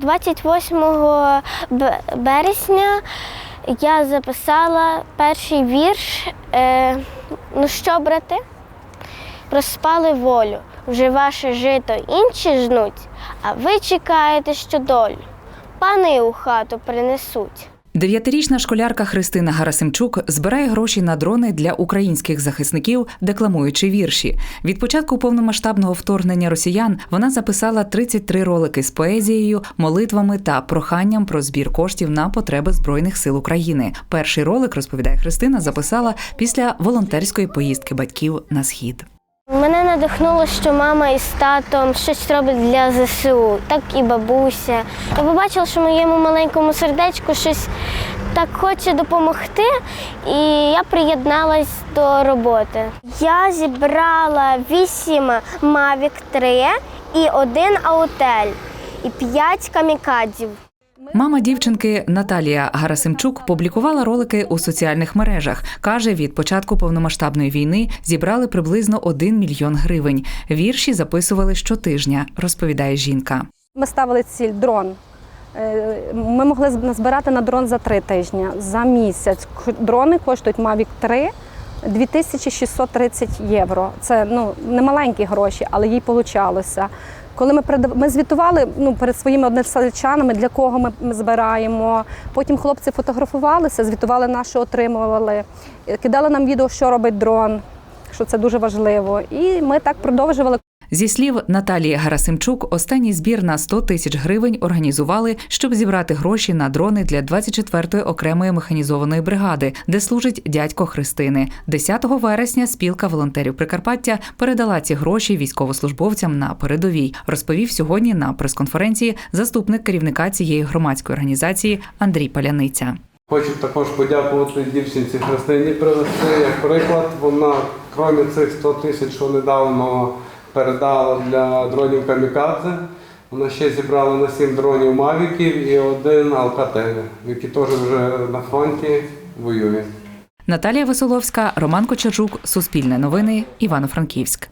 28 березня я записала перший вірш. Е, ну що, брати? Розпали волю, вже ваше жито інші жнуть, а ви чекаєте, що долю пани у хату принесуть. Дев'ятирічна школярка Христина Гарасимчук збирає гроші на дрони для українських захисників, декламуючи вірші. Від початку повномасштабного вторгнення росіян вона записала 33 ролики з поезією, молитвами та проханням про збір коштів на потреби збройних сил України. Перший ролик, розповідає Христина, записала після волонтерської поїздки батьків на схід. Мене надихнуло, що мама із татом щось робить для ЗСУ, так і бабуся. Я побачила, що моєму маленькому сердечку щось так хоче допомогти, і я приєдналась до роботи. Я зібрала 8 Mavic 3 і один Аутель, і 5 камікадзів. Мама дівчинки Наталія Гарасимчук публікувала ролики у соціальних мережах. каже, від початку повномасштабної війни зібрали приблизно 1 мільйон гривень. Вірші записували щотижня, розповідає жінка. Ми ставили ціль дрон. Е, Ми могли назбирати на дрон за три тижні, за місяць. Дрони коштують Mavic 3 2630 євро. Це ну, не маленькі гроші, але їй получалося. Коли ми ми звітували ну, перед своїми односельчанами, для кого ми, ми збираємо. Потім хлопці фотографувалися, звітували на що отримували, Е, кидали нам відео, що робить дрон, що це дуже важливо. І ми так продовжували. Зі слів Наталії Гарасимчук, останній збір на 100 тисяч гривень організували, щоб зібрати гроші на дрони для 24-ї окремої механізованої бригади, де служить дядько Христини. 10 вересня спілка волонтерів Прикарпаття передала ці гроші військовослужбовцям на передовій. Розповів сьогодні на прес-конференції заступник керівника цієї громадської організації Андрій Паляниця. Хочу також подякувати дівчинці Христині привести як приклад. Вона, крім цих 100 тисяч, що недавно передала для дронів Камікадзе, вона ще зібрала на сім дронів Мавіків і один Алкатель, який теж вже на фронті воює. Наталія Веселовська, Роман Кочержук, Суспільне новини, Івано-Франківськ.